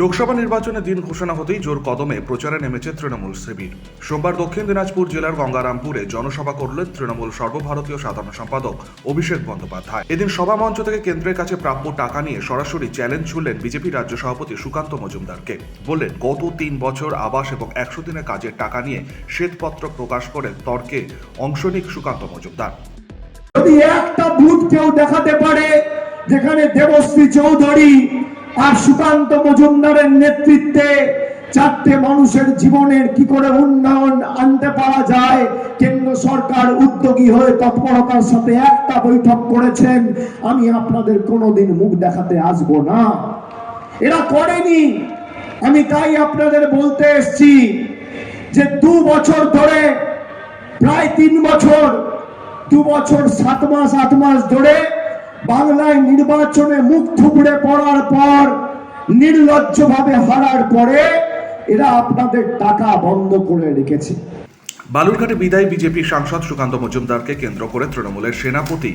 লোকসভা নির্বাচনের দিন ঘোষণা হতেই জোর কদমে প্রচারে নেমেছে তৃণমূল শিবির। সোমবার দক্ষিণ দিনাজপুর জেলার গঙ্গারামপুরে জনসভা করলেন তৃণমূল সর্বভারতীয় সাধারণ সম্পাদক অভিষেক বন্দ্যোপাধ্যায়। এদিন সভা মঞ্চ থেকে কেন্দ্রের কাছে প্রাপ্য টাকা নিয়ে সরাসরি চ্যালেঞ্জ ছুড়লেন বিজেপি রাজ্য সভাপতি সুকান্ত মজুমদারকে। বললেন, গত তিন বছর আবাস এবং একশো দিনের কাজের টাকা নিয়ে শ্বেতপত্র প্রকাশ করে তর্কে অংশ নিক সুকান্ত মজুমদার। একটা কেউ দেখাতে পারে যেখানে দেবশ্রী চৌধুরী আর সুকান্ত মজুমদারের নেতৃত্বে চারটে মানুষের জীবনের কি করে উন্নয়ন আনতে পারা যায়, কেন্দ্র সরকার উদ্যোগী হয়ে তৎপরতার সাথে একটা বৈঠক করেছেন, আমি আপনাদের কোনোদিন মুখ দেখাতে আসব না। এরা করেনি। আমি তাই আপনাদের বলতে এসছি যে দু বছর ধরে, প্রায় তিন বছর, দু বছর, সাত মাস, আট মাস ধরে বাংলায় নির্বাচনে মুখ থুবড়ে পড়ার পর, নির্লজ্জভাবে হারার পরে এরা আপনাদের টাকা বন্ধ করে রেখেছে। বালুরঘাটে বিদায়ী বিজেপি সাংসদ সুকান্ত মজুমদারকে কেন্দ্র করে তৃণমূলের সেনাপতি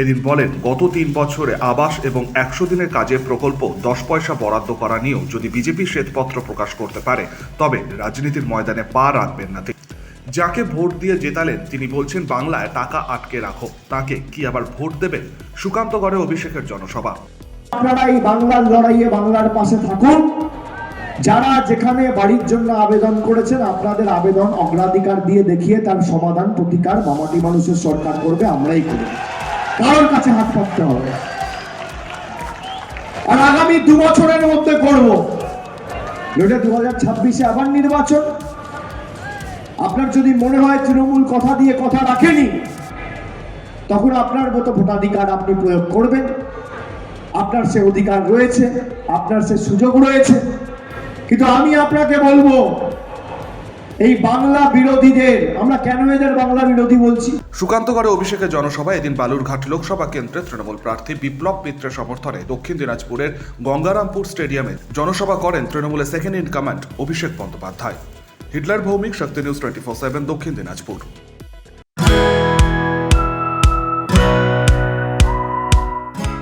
এদিন বলেন, গত তিন বছরে আবাস এবং একশো দিনের কাজের প্রকল্প দশ পয়সা বরাদ্দ করা নিয়েও যদি বিজেপি শ্বেতপত্র প্রকাশ করতে পারে, তবে রাজনীতির ময়দানে পা রাখবেন না তিনি। যাকে ভোট দিয়ে জেতালেন তিনি বলছেন বাংলায় টাকা আটকে রাখো। তাকে কি আবার ভোট দেবেন সুকান্তগড়ে অভিষেকের জনসভা। আপনারা এই বাংলার লড়াইয়ে বাংলার পাশে থাকুন। যারা যেখানে বাড়ির জন্য আবেদন করেছেন, আপনাদের আবেদন অগ্রাধিকার দিয়ে দেখিয়ে তার সমাধান প্রতিকার মামাটি মানুষের সরকার করবে, আমরাই করব। কারোর কাছে হাত পাততে হবে। আর আগামী দু বছরের মধ্যে করব। এটা দু হাজার ছাব্বিশে আবার নির্বাচন আপনার যদি মনে হয় তৃণমূল কথা দিয়ে কথা রাখেনি, তখন আপনার মতো ভোটাধিকার আপনি প্রয়োগ করবেন। আপনার সে অধিকার রয়েছে, আপনার সে সুযোগ রয়েছে। কিন্তু আমি আপনাকে বলব, এই বাংলা বিরোধীদের, আমরা কেন এদের বাংলা বিরোধী বলছি? সুকান্তগড়ে অভিষেকের জনসভায় এদিন বালুরঘাট লোকসভা কেন্দ্রে তৃণমূল প্রার্থী বিপ্লব মিত্রের সমর্থনে দক্ষিণ দিনাজপুরের গঙ্গারামপুর স্টেডিয়ামে জনসভা করেন তৃণমূলের second in command Abhishek Bandyopadhyay. Hitler Bhowmik Shakti news twenty four seven Dakshin Dinajpur.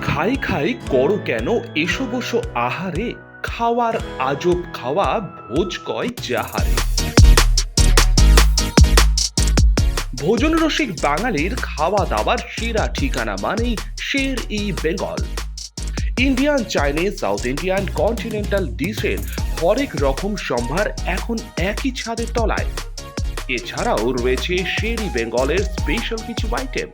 খাই খাই করো কেন? এসো বসো আহারে। খাওয়ার আজব খাওয়া, ভোজ কয় যাহারে। ভোজন রসিক বাঙালির খাওয়া দাওয়ার সেরা ঠিকানা মানেই Sher e Bengal. Indian, Chinese, South Indian continental ডিশের হরেক রকম সম্ভার এখন একই ছাদের তলায়। এছাড়াও রয়েছে শেরি বেঙ্গলের স্পেশাল কিছু আইটেম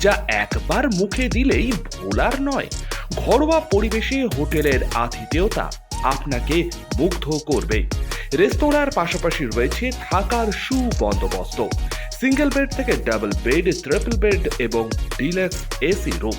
যা একবার মুখে দিলেই ভোলার নয়, ঘরোয়া পরিবেশে হোটেলের আতিথেয়তা আপনাকে মুগ্ধ করবে। রেস্তোরাঁর পাশাপাশি রয়েছে থাকার সুবন্দোবস্ত সিঙ্গেল বেড থেকে ডাবল বেড ট্রিপল বেড এবং ডিলাক্স এসি রুম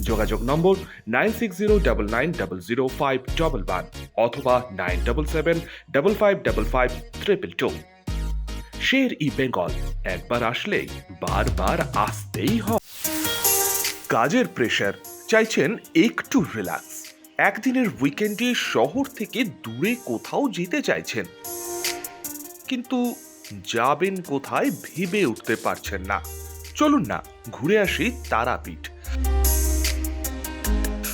যোগাযোগ নম্বর nine six zero double nine double zero five one অথবা nine double seven double five double five triple two. Sher e Bengal, একবার আসলেই, বারবার আসতেই হয়। কাজের প্রেশার চাইছেন একটু রিল্যাক্স একদিনের উইকেন্ডে শহর থেকে দূরে কোথাও যেতে চাইছেন। কিন্তু যাবেন কোথায় ভেবে উঠতে পারছেন না। চলুন না, ঘুরে আসি তারাপীঠ।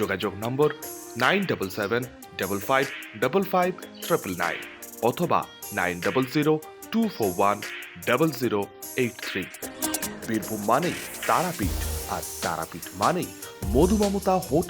যোগাযোগ নম্বর nine double seven double five double five triple nine অথবা nine double zero two four one double zero eight three Birbhum মানেই তারাপীঠ, আর তারাপীঠ মানেই মধুমমতা হোটেল।